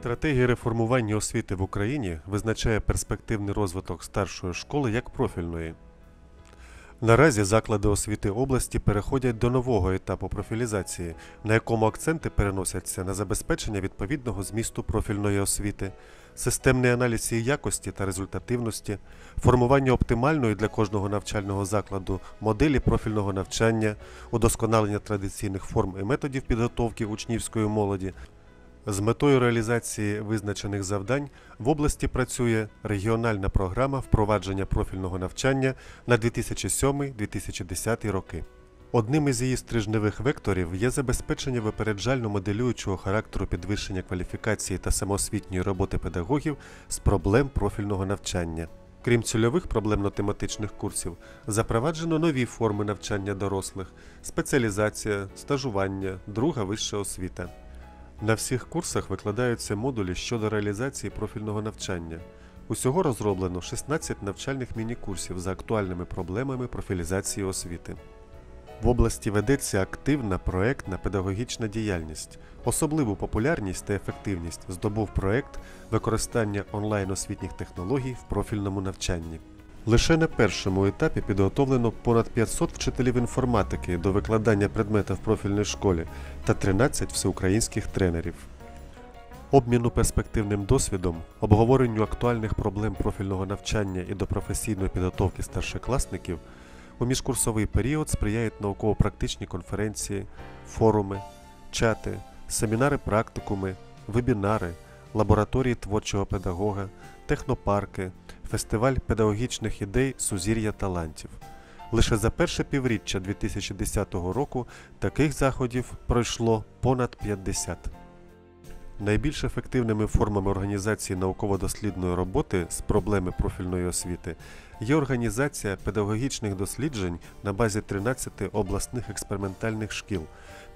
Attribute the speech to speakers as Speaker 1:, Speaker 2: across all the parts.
Speaker 1: Стратегія реформування освіти в Україні визначає перспективний розвиток старшої школи як профільної. Наразі заклади освіти області переходять до нового етапу профілізації, на якому акценти переносяться на забезпечення відповідного змісту профільної освіти, системний аналіз її якості та результативності, формування оптимальної для кожного навчального закладу моделі профільного навчання, удосконалення традиційних форм і методів підготовки учнівської молоді, з метою реалізації визначених завдань в області працює регіональна програма впровадження профільного навчання на 2007-2010 роки. Одним із її стрижневих векторів є забезпечення випереджально-моделюючого характеру підвищення кваліфікації та самоосвітньої роботи педагогів з проблем профільного навчання. Крім цільових проблемно-тематичних курсів, запроваджено нові форми навчання дорослих, спеціалізація, стажування, друга вища освіта. На всіх курсах викладаються модулі щодо реалізації профільного навчання. Усього розроблено 16 навчальних міні-курсів за актуальними проблемами профілізації освіти. В області ведеться активна проектна педагогічна діяльність. Особливу популярність та ефективність здобув проект використання онлайн-освітніх технологій в профільному навчанні. Лише на першому етапі підготовлено понад 500 вчителів інформатики до викладання предмета в профільній школі та 13 всеукраїнських тренерів. Обміну перспективним досвідом, обговоренню актуальних проблем профільного навчання і до професійної підготовки старшокласників у міжкурсовий період сприяють науково-практичні конференції, форуми, чати, семінари-практикуми, вебінари, лабораторії творчого педагога, технопарки, фестиваль педагогічних ідей Сузір'я талантів. Лише за перше півріччя 2010 року таких заходів пройшло понад 50. Найбільш ефективними формами організації науково-дослідної роботи з проблеми профільної освіти є організація педагогічних досліджень на базі 13 обласних експериментальних шкіл,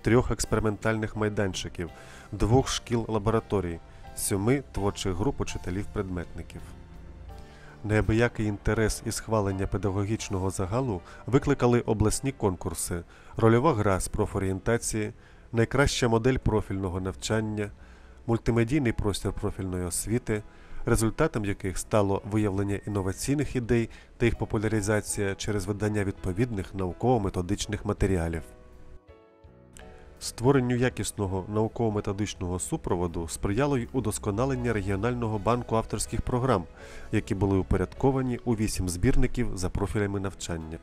Speaker 1: трьох експериментальних майданчиків, двох шкіл лабораторій, сьоми творчих груп учителів-предметників. Неабиякий інтерес і схвалення педагогічного загалу викликали обласні конкурси, рольова гра з профорієнтації, найкраща модель профільного навчання, мультимедійний простір профільної освіти, результатом яких стало виявлення інноваційних ідей та їх популяризація через видання відповідних науково-методичних матеріалів. Створенню якісного науково-методичного супроводу сприяло й удосконалення регіонального банку авторських програм, які були упорядковані у вісім збірників за профілями навчання.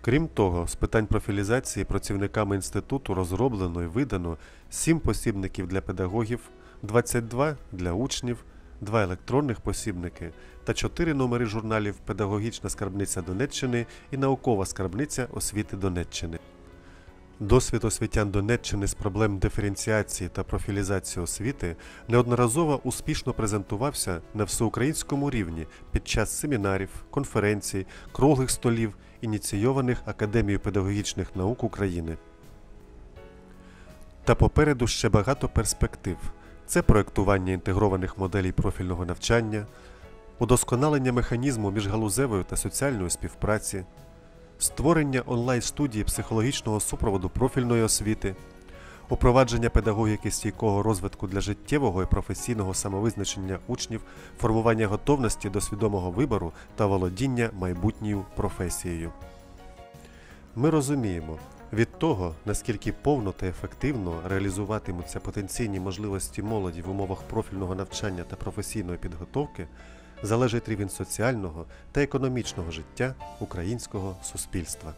Speaker 1: Крім того, з питань профілізації працівниками інституту розроблено і видано 7 посібників для педагогів, 22 для учнів, 2 електронних посібники та 4 номери журналів Педагогічна скарбниця Донеччини і Наукова скарбниця освіти Донеччини. Досвід освітян Донеччини з проблем диференціації та профілізації освіти неодноразово успішно презентувався на всеукраїнському рівні під час семінарів, конференцій, круглих столів, ініційованих Академією педагогічних наук України. Та попереду ще багато перспектив. Це проектування інтегрованих моделей профільного навчання, удосконалення механізму міжгалузевої та соціальної співпраці, створення онлайн-студії психологічного супроводу профільної освіти, упровадження педагогіки стійкого розвитку для життєвого і професійного самовизначення учнів, формування готовності до свідомого вибору та володіння майбутньою професією. Ми розуміємо, від того, наскільки повно та ефективно реалізуватимуться потенційні можливості молоді в умовах профільного навчання та професійної підготовки, залежить рівень соціального та економічного життя українського суспільства.